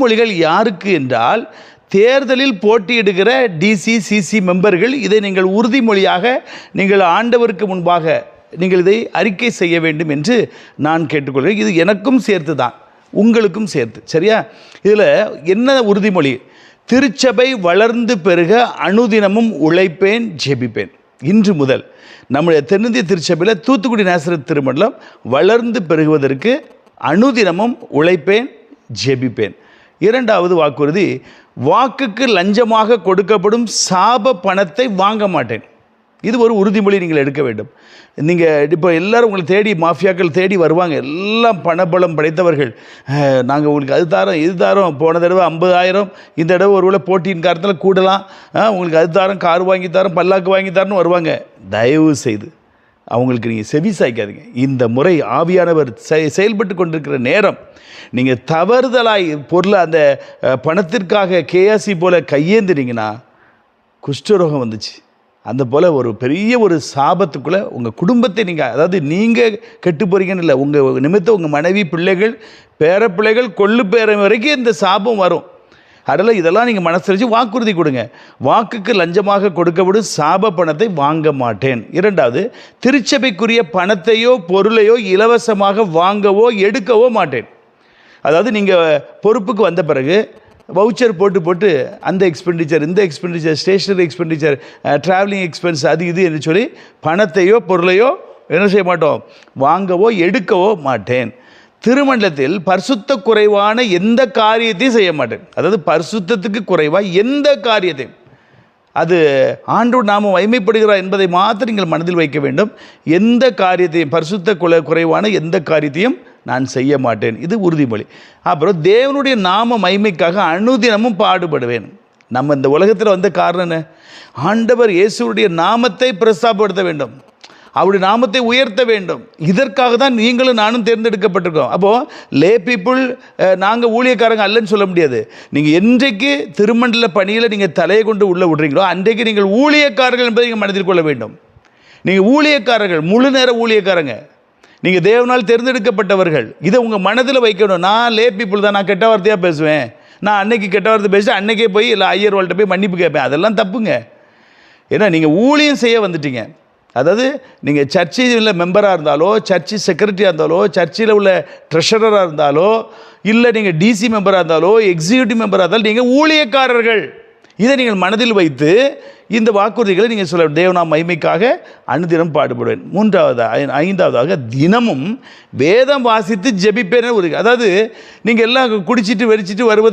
மொழிகள் யாருக்கு என்றால் தேர்தலில் போட்டியிடுகிற டிசி சிசி மெம்பர்கள் இதை நீங்கள் உறுதிமொழியாக நீங்கள் ஆண்டவருக்கு முன்பாக நீங்கள் இதை அறிக்கை செய்ய வேண்டும் என்று நான் கேட்டுக்கொள்கிறேன். இது எனக்கும் சேர்த்து தான் உங்களுக்கும் சேர்த்து. சரியா? இதில் என்ன உறுதிமொழி? திருச்சபை வளர்ந்து பெருக அனுதினமும் உழைப்பேன் ஜெபிப்பேன். இன்று முதல் நம்முடைய தென்னிந்திய திருச்சபையில் தூத்துக்குடி நேசரத் திருமண்டலம் வளர்ந்து பெருகுவதற்கு அனுதினமும் உழைப்பேன் ஜெபிப்பேன். இரண்டாவது வாக்குறுதி வாக்குக்கு லஞ்சமாக கொடுக்கப்படும் சாப பணத்தை வாங்க மாட்டேன். இது ஒரு உறுதிமொழி நீங்கள் எடுக்க வேண்டும். நீங்கள் இப்போ எல்லோரும் உங்களை தேடி மாஃபியாக்கள் தேடி வருவாங்க. எல்லாம் பணபலம் படைத்தவர்கள். நாங்கள் உங்களுக்கு அது தாரோம் இது தாரோம். போன தடவை ஐம்பதாயிரம் இந்த தடவை ஒரு வேளை போட்டியின் காரணத்தில் கூடலாம். உங்களுக்கு அது தாரோம் கார் வாங்கி தரோம் பல்லாக்கு வாங்கி தரோன்னு வருவாங்க. தயவு செய்து. அவங்களுக்கு நீங்கள் செவி சாய்க்காதீங்க. இந்த முறை ஆவியானவர் செ- செயல்பட்டு கொண்டிருக்கிற நேரம் நீங்கள் தவறுதலாய் பொருளை அந்த பணத்திற்காக கேஆசி போல் கையேந்தினீங்கன்னா குஷ்டரோகம் வந்துச்சு. அந்த போல் ஒரு பெரிய ஒரு சாபத்துக்குள்ளே உங்கள் குடும்பத்தை நீங்கள் அதாவது நீங்கள் கெட்டு போகிறீங்கன்னு இல்லை உங்கள் நிமித்தம் உங்கள் மனைவி பிள்ளைகள் பேரப்பிள்ளைகள் கொள்ளு பேர வரைக்கும் இந்த சாபம் வரும். அதில் இதெல்லாம் நீங்கள் மனசு வச்சு வாக்குறுதி கொடுங்க. வாக்குக்கு லஞ்சமாக கொடுக்கப்படும் சாப பணத்தை வாங்க மாட்டேன். இரண்டாவது திருச்சபைக்குரிய பணத்தையோ பொருளையோ இலவசமாக வாங்கவோ எடுக்கவோ மாட்டேன். அதாவது நீங்கள் பொறுப்புக்கு வந்த பிறகு வவுச்சர் போட்டு போட்டு அந்த எக்ஸ்பெண்டிச்சர் இந்த expenditure stationery expenditure travelling expense அது இது என்று சொல்லி பணத்தையோ பொருளையோ என்ன செய்ய மாட்டோம்? வாங்கவோ எடுக்கவோ மாட்டேன். திருமண்டலத்தில் பரிசுத்த குறைவான எந்த காரியத்தையும் செய்ய மாட்டேன். அதாவது பரிசுத்தத்துக்கு குறைவாக எந்த காரியத்தையும். அது ஆண்டோடு நாம மைமைப்படுகிறார் என்பதை மாத்திரம் நீங்கள் மனதில் வைக்க வேண்டும். எந்த காரியத்தையும் பரிசுத்த குல குறைவான எந்த காரியத்தையும் நான் செய்ய மாட்டேன். இது உறுதிமொழி. அப்புறம் தேவனுடைய நாம மைமைக்காக அனுதினமும் பாடுபடுவேன். நம்ம இந்த உலகத்தில் வந்த காரணம் என்ன? ஆண்டவர் இயேசுடைய நாமத்தை பிரஸ்தாபடுத்த வேண்டும். அவருடைய நாமத்தை உயர்த்த வேண்டும். இதற்காக தான் நீங்களும் நானும் தேர்ந்தெடுக்கப்பட்டிருக்கோம். அப்போது லே பீப்புள் நாங்கள் ஊழியக்காரங்க அல்லன்னு சொல்ல முடியாது. நீங்கள் என்றைக்கு திருமண்டல பணியில் நீங்கள் தலையை கொண்டு உள்ளே விடுறீங்களோ அன்றைக்கு நீங்கள் ஊழியக்காரர்கள் என்பதை நீங்கள் மனதில் கொள்ள வேண்டும். நீங்கள் ஊழியக்காரர்கள் முழு நேர ஊழியக்காரங்க. நீங்கள் தேவனால் தேர்ந்தெடுக்கப்பட்டவர்கள். இதை உங்கள் மனதில் வைக்கணும். நான் லே பீப்புள் தான் நான் கெட்ட வார்த்தையாக பேசுவேன்? நான் அன்னைக்கு கெட்ட வார்த்தை பேசிட்டு அன்னைக்கே போய் இல்லை ஐயர் வாழ்கிட்ட போய் மன்னிப்பு கேட்பேன். அதெல்லாம் தப்புங்க. ஏன்னா நீங்கள் ஊழியம் செய்ய வந்துட்டீங்க. அதாவது நீங்கள் சர்ச்சில் மெம்பராக இருந்தாலோ சர்ச்சு செக்ரட்டரியாக இருந்தாலோ சர்ச்சில் உள்ள ட்ரெஷரராக இருந்தாலோ இல்லை நீங்கள் டிசி மெம்பராக இருந்தாலோ எக்ஸிக்யூட்டிவ் மெம்பராக இருந்தாலும் நீங்கள் ஊழியக்காரர்கள். இதை நீங்கள் மனதில் வைத்து இந்த வாக்குறுதிகளை நீங்கள் சொல்ல தேவனா மகிமைக்காக அனுதினம் பாடுபடுவேன். மூன்றாவது ஐந்தாவதாக தினமும் வேதம் வாசித்து ஜெபிப்பேன்னு ஒரு அதாவது நீங்கள் எல்லாம் குடிச்சிட்டு வெறிச்சிட்டு வருவது